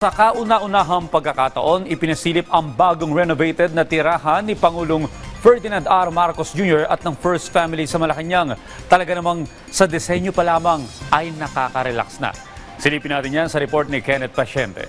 Sa kauna-unahang pagkakataon, ipinasilip ang bagong renovated na tirahan ni Pangulong Ferdinand R. Marcos Jr. at ng First Family sa Malacanang. Talaga namang sa disenyo pa lamang ay nakaka-relax na. Silipin natin yan sa report ni Kenneth Pasyente.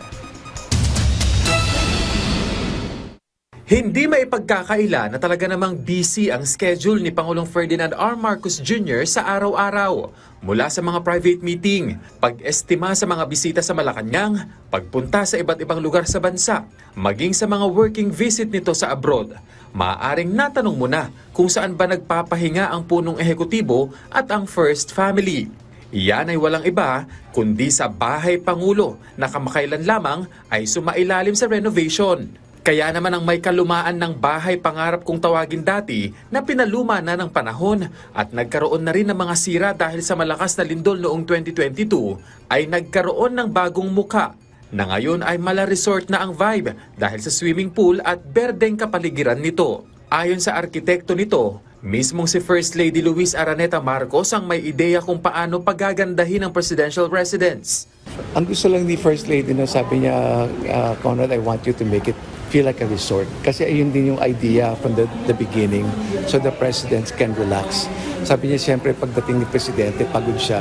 Hindi maipagkakaila na talaga namang busy ang schedule ni Pangulong Ferdinand R. Marcos Jr. sa araw-araw. Mula sa mga private meeting, pag-estima sa mga bisita sa Malacanang, pagpunta sa iba't ibang lugar sa bansa, maging sa mga working visit nito sa abroad. Maaaring natanong mo na kung saan ba nagpapahinga ang punong ehekutibo at ang First Family. Iyan ay walang iba kundi sa Bahay Pangulo na kamakailan lamang ay sumailalim sa renovation. Kaya naman ang may kalumaan ng bahay pangarap kong tawagin dati na pinaluma na ng panahon at nagkaroon na rin ng mga sira dahil sa malakas na lindol noong 2022 ay nagkaroon ng bagong muka na ngayon ay mala resort na ang vibe dahil sa swimming pool at berdeng kapaligiran nito. Ayon sa arkitekto nito, mismong si First Lady Luis Araneta Marcos ang may ideya kung paano pagagandahin ang presidential residence. Ang gusto lang ni First Lady na sabi niya, uh, Conrad, I want you to make it feel like a resort. Kasi ayun din yung idea from the, the beginning so the presidents can relax. Sabi niya siyempre pagdating ni Presidente, pagod siya.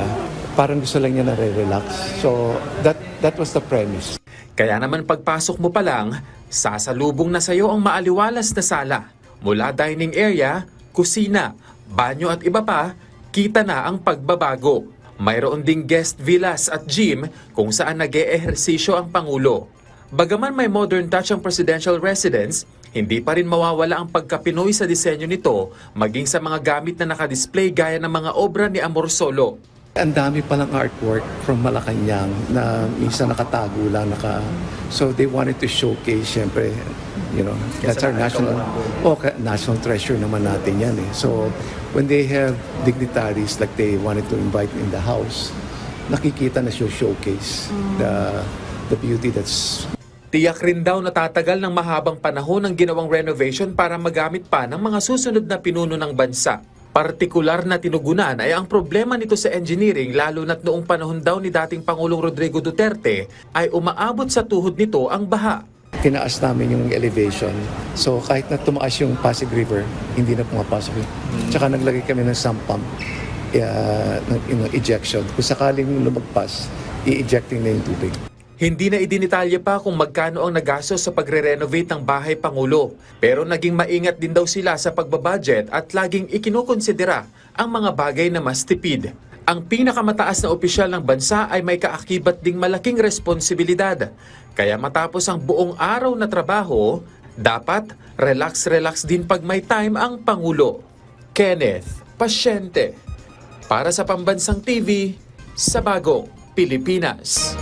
Parang gusto lang niya na relax So that, that was the premise. Kaya naman pagpasok mo pa lang, sasalubong na sa'yo ang maaliwalas na sala. Mula dining area, kusina, banyo at iba pa, kita na ang pagbabago. Mayroon ding guest villas at gym kung saan nag ehersisyo ang Pangulo. Bagaman may modern touch ang presidential residence, hindi pa rin mawawala ang pagka-Pinoy sa disenyo nito maging sa mga gamit na nakadisplay gaya ng mga obra ni Amor Solo. Ang dami palang artwork from Malacanang na minsan nakatago lang. Naka, so they wanted to showcase, syempre, you know, that's our national, oh, national treasure naman natin yan eh. So when they have dignitaries like they wanted to invite in the house, nakikita na siya showcase the, the beauty that's Tiyak rin daw natatagal ng mahabang panahon ang ginawang renovation para magamit pa ng mga susunod na pinuno ng bansa. Partikular na tinugunan ay ang problema nito sa engineering lalo na't noong panahon daw ni dating Pangulong Rodrigo Duterte ay umaabot sa tuhod nito ang baha. tinaas namin yung elevation. So kahit na tumaas yung Pasig River, hindi na pumapasok yun. Tsaka naglagay kami ng sump pump, uh, ng, ng ejection. Kung sakaling lumagpas, i-ejecting na yung tubig. Hindi na idinitalye pa kung magkano ang nagastos sa pagre-renovate ng bahay Pangulo. Pero naging maingat din daw sila sa pagbabudget at laging ikinukonsidera ang mga bagay na mas tipid. Ang pinakamataas na opisyal ng bansa ay may kaakibat ding malaking responsibilidad. Kaya matapos ang buong araw na trabaho, dapat relax-relax din pag may time ang Pangulo. Kenneth Pasyente. Para sa Pambansang TV, sa Bagong Pilipinas.